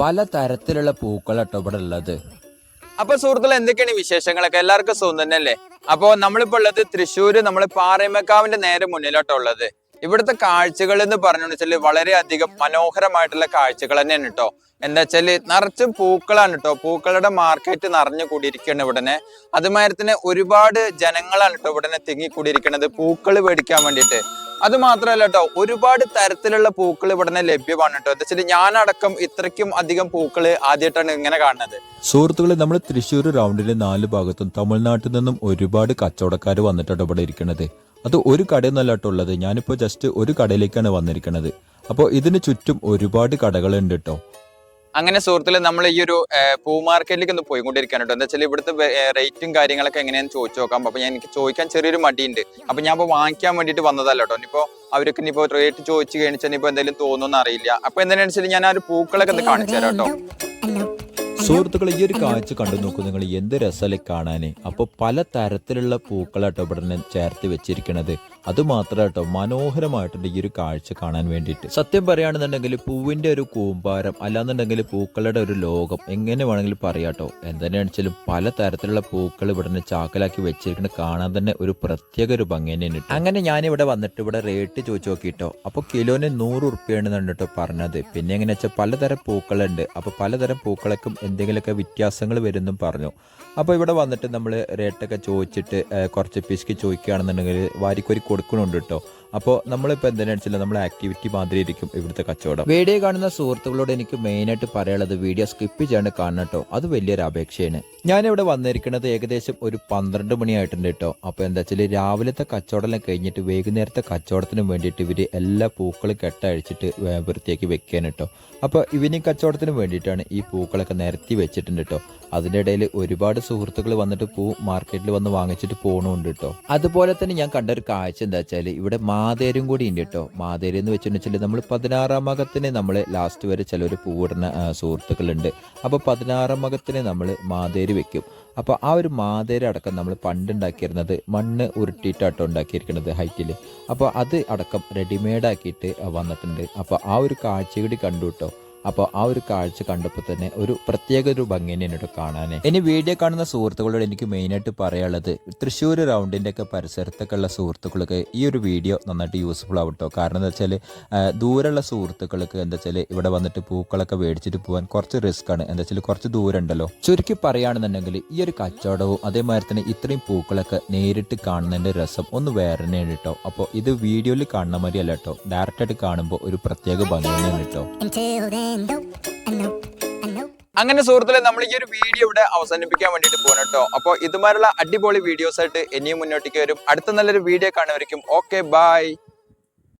പല തരത്തിലുള്ള പൂക്കളാട്ടോ ഇവിടെ ഉള്ളത് അപ്പൊ സുഹൃത്തുക്കൾ എന്തൊക്കെയാണ് വിശേഷങ്ങളൊക്കെ? എല്ലാവർക്കും സുഖം തന്നെയല്ലേ? അപ്പൊ നമ്മളിപ്പോ ഉള്ളത് തൃശ്ശൂർ നമ്മൾ പാറയമക്കാവിന്റെ നേരെ മുന്നിലോട്ടോ ഉള്ളത്. ഇവിടുത്തെ കാഴ്ചകൾ എന്ന് പറഞ്ഞു വെച്ചാൽ വളരെയധികം മനോഹരമായിട്ടുള്ള കാഴ്ചകൾ തന്നെയാണ് കേട്ടോ എന്താ വെച്ചാൽ നിറച്ചും പൂക്കളാണ് കേട്ടോ പൂക്കളുടെ മാർക്കറ്റ് നിറഞ്ഞു കൂടിയിരിക്കുകയാണ് ഇവിടനെ അതുമാതിരി തന്നെ ഒരുപാട് ജനങ്ങളാണ് കേട്ടോ ഇവിടനെ തിങ്ങിക്കൂടിയിരിക്കുന്നത്. പൂക്കൾ മേടിക്കാൻ വേണ്ടിയിട്ട്. അത് മാത്രമല്ല കേട്ടോ ഒരുപാട് തരത്തിലുള്ള പൂക്കൾ ഇവിടെ ലഭ്യമാണ് കേട്ടോ എന്താ വെച്ചാൽ ഞാനടക്കം ഇത്രയ്ക്കും അധികം പൂക്കൾ ആദ്യമായിട്ടാണ് ഇങ്ങനെ കാണുന്നത്. സുഹൃത്തുക്കളെ നമ്മൾ തൃശ്ശൂർ റൗണ്ടിന്റെ നാല് ഭാഗത്തും തമിഴ്നാട്ടിൽ നിന്നും ഒരുപാട് കച്ചവടക്കാർ വന്നിട്ടാണ് ഇവിടെ ഇരിക്കുന്നത് അത് ഒരു കടയൊന്നല്ല കേട്ടോ ഉള്ളത്. ഞാനിപ്പോൾ ജസ്റ്റ് ഒരു കടയിലേക്കാണ് വന്നിരിക്കുന്നത് അപ്പോൾ ഇതിന് ചുറ്റും ഒരുപാട് കടകളുണ്ട് കേട്ടോ അങ്ങനെ സുഹൃത്തുക്കളെ നമ്മൾ ഈ ഒരു പൂ മാർക്കറ്റിലേക്ക് ഒന്ന് പോയിക്കൊണ്ടിരിക്കാൻ കേട്ടോ. എന്താ വെച്ചാൽ ഇവിടുത്തെ റേറ്റും കാര്യങ്ങളൊക്കെ എങ്ങനെയാന്ന് ചോദിച്ചു നോക്കാം അപ്പൊ ഞാൻ എനിക്ക് ചോദിക്കാൻ ചെറിയൊരു മടിയുണ്ട്. അപ്പൊ ഞാൻ ഇപ്പൊ വാങ്ങിക്കാൻ വേണ്ടിയിട്ട് വന്നതല്ല കേട്ടോ. ഇനിയിപ്പോ അവർക്ക് ഇനിയിപ്പോ റേറ്റ് ചോദിച്ചു കഴിഞ്ഞാൽ ഇനിയിപ്പോ എന്തെങ്കിലും തോന്നുന്നു അറിയില്ല. അപ്പൊ എന്താണെന്ന് വെച്ചാൽ ഞാൻ ആ ഒരു പൂക്കളൊക്കെ ഒന്ന് കാണിച്ചു തരാം കേട്ടോ. സുഹൃത്തുക്കളെ ഈ ഒരു കാഴ്ച കണ്ടു നോക്കൂ നിങ്ങൾ. എന്ത് രസമല്ലേ കാണാൻ അപ്പോൾ പല തരത്തിലുള്ള പൂക്കളാട്ടോ ഇവിടെ ചേർത്ത് വെച്ചിരിക്കണത്. അത് മാത്രമാട്ടോ മനോഹരമായിട്ടുണ്ട് ഈ ഒരു കാഴ്ച കാണാൻ വേണ്ടിയിട്ട്. സത്യം പറയുകയാണെന്നുണ്ടെങ്കിൽ പൂവിന്റെ ഒരു കൂമ്പാരം അല്ലാന്നുണ്ടെങ്കിൽ പൂക്കളുടെ ഒരു ലോകം എങ്ങനെ വേണമെങ്കിലും പറയാട്ടോ. എന്തിനാണെച്ചാലും പല തരത്തിലുള്ള പൂക്കൾ ഇവിടെ ചാക്കലാക്കി വെച്ചിരിക്കുന്നത് കാണാൻ തന്നെ ഒരു പ്രത്യേക ഒരു ഭംഗി തന്നെയാണ് അങ്ങനെ ഞാൻ ഇവിടെ വന്നിട്ട് ഇവിടെ റേറ്റ് ചോദിച്ചു നോക്കിയിട്ടോ അപ്പോൾ കിലോന് നൂറ് ഉറുപ്പ്യാണ് കണ്ടിട്ടോ പറഞ്ഞത്. പിന്നെ എങ്ങനെ വെച്ചാൽ പലതരം പൂക്കളുണ്ട്. അപ്പോൾ പലതരം പൂക്കളൊക്കെ എന്തെങ്കിലുമൊക്കെ വ്യത്യാസങ്ങൾ വരുന്നും പറഞ്ഞു. അപ്പോൾ ഇവിടെ വന്നിട്ട് നമ്മൾ റേറ്റൊക്കെ ചോദിച്ചിട്ട് കുറച്ച് പിശുക്ക് ചോദിക്കുകയാണെന്നുണ്ടെങ്കിൽ വാരിക്കൊരി കൊടുക്കണുണ്ട് കേട്ടോ അപ്പോൾ നമ്മളിപ്പോൾ എന്തിനാ വെച്ചാൽ നമ്മൾ ആക്ടിവിറ്റി മാതിരി ഇരിക്കും ഇവിടുത്തെ കച്ചവടം. വീഡിയോ കാണുന്ന സുഹൃത്തുക്കളോട് എനിക്ക് മെയിനായിട്ട് പറയാനുള്ളത് വീഡിയോ സ്കിപ്പ് ചെയ്യാണ്ട് കാണണം കേട്ടോ അത് വലിയൊരു അപേക്ഷയാണ്. ഞാനിവിടെ വന്നിരിക്കുന്നത് ഏകദേശം ഒരു പന്ത്രണ്ട് മണിയായിട്ടുണ്ട് കേട്ടോ. അപ്പോൾ എന്താ വെച്ചാൽ രാവിലത്തെ കച്ചവടം കഴിഞ്ഞിട്ട് വൈകുന്നേരത്തെ കച്ചവടത്തിന് വേണ്ടിയിട്ട് ഇവർ എല്ലാ പൂക്കളും കെട്ടഴിച്ചിട്ട് വൃത്തിയാക്കി വെക്കാൻ കേട്ടോ. അപ്പോൾ ഇവനിങ് കച്ചവടത്തിന് വേണ്ടിയിട്ടാണ് ഈ പൂക്കളൊക്കെ നിരത്തി വെച്ചിട്ടുണ്ട് കേട്ടോ. അതിന്റെ ഇടയിൽ ഒരുപാട് സുഹൃത്തുക്കൾ വന്നിട്ട് പൂ മാർക്കറ്റിൽ വന്ന് വാങ്ങിച്ചിട്ട് പോകണമുണ്ട് കേട്ടോ. അതുപോലെ തന്നെ ഞാൻ കണ്ട ഒരു കാഴ്ച എന്താ വെച്ചാൽ ഇവിടെ മാതേരും കൂടി ഉണ്ട് കേട്ടോ. മാതേരി എന്ന് വെച്ചിട്ടുണ്ടെങ്കിൽ നമ്മൾ പതിനാറാം മകത്തിന് നമ്മൾ ലാസ്റ്റ് വരെ ചിലർ പൂവിടുന്ന സുഹൃത്തുക്കളുണ്ട്. അപ്പോൾ പതിനാറാം മകത്തിന് നമ്മൾ മാതേരി വെക്കും. അപ്പോൾ ആ ഒരു മാതേര അടക്കം നമ്മൾ പണ്ട് ഉണ്ടാക്കിയിരുന്നത് മണ്ണ് ഉരുട്ടിയിട്ടാട്ടോ ഉണ്ടാക്കിയിരിക്കുന്നത് ഹൈറ്റിൽ അപ്പോൾ അത് അടക്കം റെഡിമെയ്ഡ് ആക്കിയിട്ട് വന്നിട്ടുണ്ട്. അപ്പോൾ ആ ഒരു കാഴ്ച കൂടി കണ്ടു കേട്ടോ അപ്പോൾ ആ ഒരു കാഴ്ച കണ്ടപ്പോൾ തന്നെ ഒരു പ്രത്യേക ഒരു ഭംഗി തന്നെയാണ് കാണാൻ ഇനി വീഡിയോ കാണുന്ന സുഹൃത്തുക്കളോട് എനിക്ക് മെയിനായിട്ട് പറയാനുള്ളത് തൃശ്ശൂർ റൗണ്ടിന്റെ ഒക്കെ പരിസരത്തൊക്കെ ഉള്ള സുഹൃത്തുക്കൾക്ക് ഈ ഒരു വീഡിയോ നന്നായിട്ട് യൂസ്ഫുൾ ആവും കേട്ടോ കാരണം എന്താ വെച്ചാൽ ദൂരെയുള്ള സുഹൃത്തുക്കൾക്ക് എന്താ വെച്ചാൽ ഇവിടെ വന്നിട്ട് പൂക്കളൊക്കെ മേടിച്ചിട്ട് പോകാൻ കുറച്ച് റിസ്ക് ആണ്. എന്താ വെച്ചാൽ കുറച്ച് ദൂരം ഉണ്ടല്ലോ ചുരുക്കി പറയുകയാണെന്നുണ്ടെങ്കിൽ ഈ ഒരു കച്ചവടവും അതേമാതിരി തന്നെ ഇത്രയും പൂക്കളൊക്കെ നേരിട്ട് കാണുന്നതിന്റെ രസം ഒന്ന് വേറെ തന്നെയാണ് കേട്ടോ. അപ്പോൾ ഇത് വീഡിയോയിൽ കാണുന്ന മാതിരി അല്ല കേട്ടോ. ഡയറക്റ്റായിട്ട് കാണുമ്പോൾ ഒരു പ്രത്യേക ഭംഗി തന്നെയാണ് കേട്ടോ. അങ്ങനെ സുഹൃത്തുക്കളെ നമ്മൾ ഈ ഒരു വീഡിയോ ഇവിടെ അവസാനിപ്പിക്കാൻ വേണ്ടിയിട്ട് പോകണം കേട്ടോ. അപ്പോൾ ഇതുമാരുള്ള അടിപൊളി വീഡിയോസ് ആയിട്ട് ഇനിയും മുന്നോട്ടേക്ക് വരും. അടുത്ത നല്ലൊരു വീഡിയോ കാണുമായിരിക്കും ഓക്കെ ബൈ